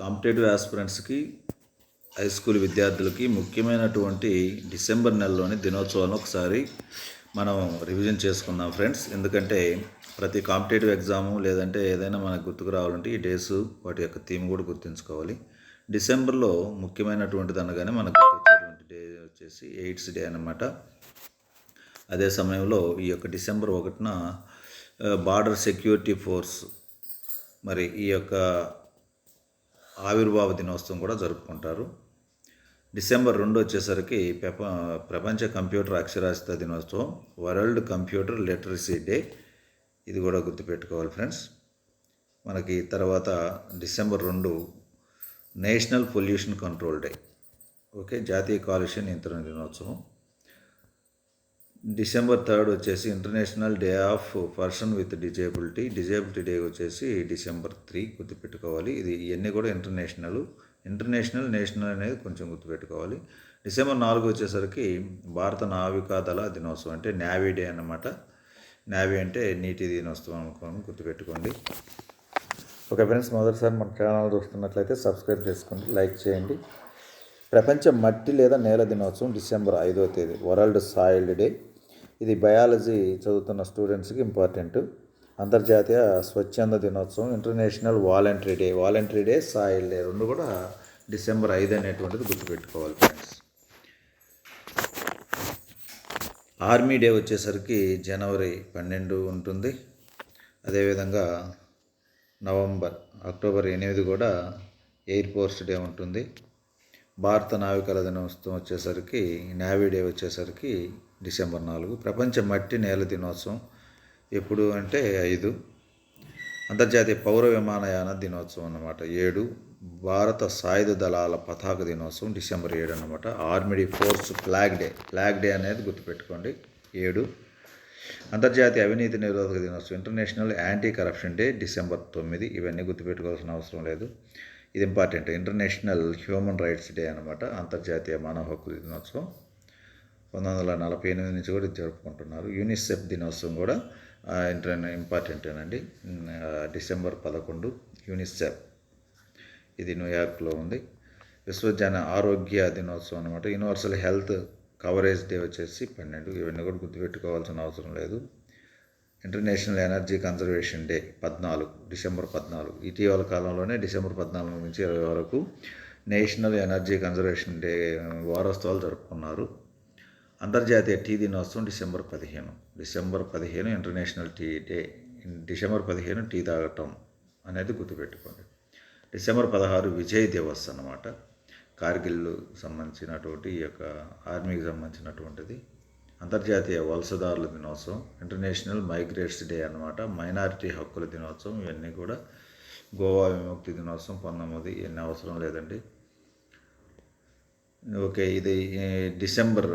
Competitive ఆస్పిరెంట్స్కి high school విద్యార్థులకి ముఖ్యమైనటువంటి December నెలలోని దినోత్సవాలను ఒకసారి మనం రివిజన్ చేసుకుందాం ఫ్రెండ్స్. ఎందుకంటే ప్రతి కాంపిటేటివ్ ఎగ్జాము లేదంటే ఏదైనా మనకు గుర్తుకు రావాలంటే ఈ డేస్ వాటి యొక్క థీమ్ కూడా గుర్తుంచుకోవాలి. డిసెంబర్లో ముఖ్యమైనటువంటిది అనగానే మనకు గుర్తొచ్చేటువంటి డే వచ్చేసి ఎయిడ్స్ డే అనమాట అదే సమయంలో ఈ యొక్క డిసెంబర్ ఒకటిన బార్డర్ సెక్యూరిటీ ఫోర్స్ మరి ఈ యొక్క ఆవిర్భావ దినోత్సవం కూడా జరుపుకుంటారు. డిసెంబర్ రెండు వచ్చేసరికి పెప ప్రపంచ కంప్యూటర్ అక్షరాస్యత దినోత్సవం వరల్డ్ కంప్యూటర్ లిటరసీ డే. ఇది కూడా గుర్తుపెట్టుకోవాలి ఫ్రెండ్స్. మనకి తర్వాత డిసెంబర్ రెండు national pollution control day. Okay జాతీయ కాలుష్య నియంత్రణ దినోత్సవం. డిసెంబర్ థర్డ్ వచ్చేసి international day of person with disability. Disability day వచ్చేసి డిసెంబర్ త్రీ గుర్తుపెట్టుకోవాలి. ఇది ఇవన్నీ కూడా ఇంటర్నేషనల్. ఇంటర్నేషనల్ నేషనల్ అనేది కొంచెం గుర్తుపెట్టుకోవాలి. డిసెంబర్ నాలుగు వచ్చేసరికి భారత నావికాదళ దినోత్సవం అంటే నావీ డే అన్నమాట. నావీ అంటే నీటి దినోత్సవం అనుకోని గుర్తుపెట్టుకోండి. ఓకే ఫ్రెండ్స్ మొదటిసారి మన ఛానల్ చూస్తున్నట్లయితే సబ్స్క్రైబ్ చేసుకోండి లైక్ చేయండి. ప్రపంచ మట్టి లేదా నేల దినోత్సవం డిసెంబర్ ఐదో తేదీ వరల్డ్ సాయిల్డ్ డే. ఇది బయాలజీ చదువుతున్న స్టూడెంట్స్కి ఇంపార్టెంట్. అంతర్జాతీయ స్వచ్ఛంద దినోత్సవం international voluntary day. Voluntary day soil day. రెండు కూడా డిసెంబర్ ఐదు అనేటువంటిది గుర్తుపెట్టుకోవాలి ఫ్రెండ్స్. ఆర్మీ డే వచ్చేసరికి జనవరి పన్నెండు ఉంటుంది. అదేవిధంగా నవంబర్ అక్టోబర్ ఎనిమిది కూడా ఎయిర్ ఫోర్స్ డే ఉంటుంది. భారత నావికల దినోత్సవం వచ్చేసరికి నావీ డే వచ్చేసరికి డిసెంబర్ నాలుగు. ప్రపంచ మట్టి నేల దినోత్సవం ఎప్పుడు అంటే ఐదు. అంతర్జాతీయ పౌర విమానయాన దినోత్సవం అన్నమాట. ఏడు. భారత సాయుధ దళాల పతాక దినోత్సవం డిసెంబర్ ఏడు అన్నమాట. Armed forces flag day. Flag day అనేది గుర్తుపెట్టుకోండి. ఏడు. అంతర్జాతీయ అవినీతి నిరోధక దినోత్సవం international anti corruption day December తొమ్మిది. ఇవన్నీ గుర్తుపెట్టుకోవాల్సిన అవసరం లేదు. ఇది important. International human rights day అనమాట అంతర్జాతీయ మానవ హక్కుల దినోత్సవం. పంతొమ్మిది వందల నలభై ఎనిమిది నుంచి కూడా ఇది జరుపుకుంటున్నారు. యూనిసెఫ్ దినోత్సవం కూడా ఇంపార్టెంటేనండి డిసెంబర్ పదకొండు యూనిసెఫ్. ఇది న్యూయార్క్లో ఉంది. విశ్వజన ఆరోగ్య దినోత్సవం అనమాట యూనివర్సల్ హెల్త్ కవరేజ్ డే వచ్చేసి పన్నెండు. ఇవన్నీ కూడా గుర్తుపెట్టుకోవాల్సిన అవసరం లేదు. ఇంటర్నేషనల్ ఎనర్జీ కన్జర్వేషన్ డే పద్నాలుగు డిసెంబర్ పద్నాలుగు. ఇటీవల కాలంలోనే డిసెంబర్ పద్నాలుగు నుంచి ఇరవై వరకు నేషనల్ ఎనర్జీ కన్జర్వేషన్ డే వారోత్సవాలు జరుపుకున్నారు. అంతర్జాతీయ టీ దినోత్సవం డిసెంబర్ పదిహేను. డిసెంబర్ పదిహేను ఇంటర్నేషనల్ టీ డే డిసెంబర్ పదిహేను టీ తాగటం అనేది గుర్తుపెట్టుకోండి. డిసెంబర్ పదహారు విజయ్ దివస్ అన్నమాట. కార్గిల్ సంబంధించినటువంటి ఈ యొక్క ఆర్మీకి సంబంధించినటువంటిది. అంతర్జాతీయ వలసదారుల దినోత్సవం ఇంటర్నేషనల్ మైగ్రేట్స్ డే అనమాట మైనారిటీ హక్కుల దినోత్సవం ఇవన్నీ కూడా గోవా విముక్తి దినోత్సవం పంతొమ్మిది ఇవన్నీ అవసరం లేదండి. ఓకే ఇది డిసెంబర్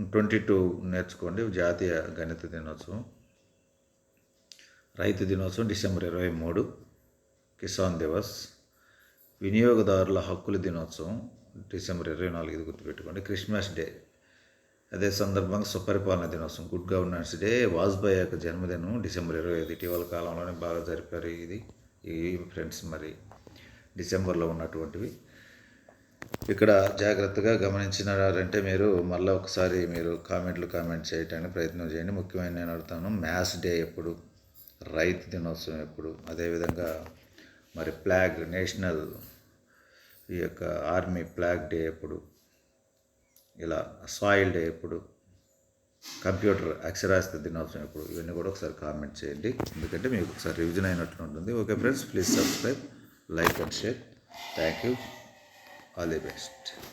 ట్వంటీ టూ నేర్చుకోండి జాతీయ గణిత దినోత్సవం. రైతు దినోత్సవం డిసెంబర్ ఇరవై మూడు కిసాన్ దివస్. వినియోగదారుల హక్కుల దినోత్సవం డిసెంబర్ ఇరవై నాలుగు ఇది గుర్తుపెట్టుకోండి. Christmas day. అదే సందర్భంగా సుపరిపాలన దినోత్సవం గుడ్ గవర్నెన్స్ డే. వాజ్పేయి యొక్క జన్మదినం డిసెంబర్ ఇరవై ఐదు. ఇటీవల కాలంలోనే బాగా జరిపారు ఇది. ఈ ఫ్రెండ్స్ మరి డిసెంబర్లో ఉన్నటువంటివి. ఇక్కడ జాగ్రత్తగా గమనించినారంటే మీరు మళ్ళీ ఒకసారి మీరు కామెంట్లు కామెంట్ చేయడానికి ప్రయత్నం చేయండి. ముఖ్యమైన నేను అడుగుతాను మ్యాథ్స్ డే ఎప్పుడు? రైతు దినోత్సవం ఎప్పుడు? అదేవిధంగా మరి ఫ్లాగ్ నేషనల్ ఈ యొక్క ఆర్మీ ఫ్లాగ్ డే ఎప్పుడు? ఇలా సాయిల్ డే ఎప్పుడు? కంప్యూటర్ అక్షరాస్యత దినోత్సవం ఎప్పుడు? ఇవన్నీ కూడా ఒకసారి కామెంట్ చేయండి. ఎందుకంటే మీకు ఒకసారి రివిజన్ అయినట్లు ఉంటుంది. Okay friends please subscribe like and share. Thank you. All the best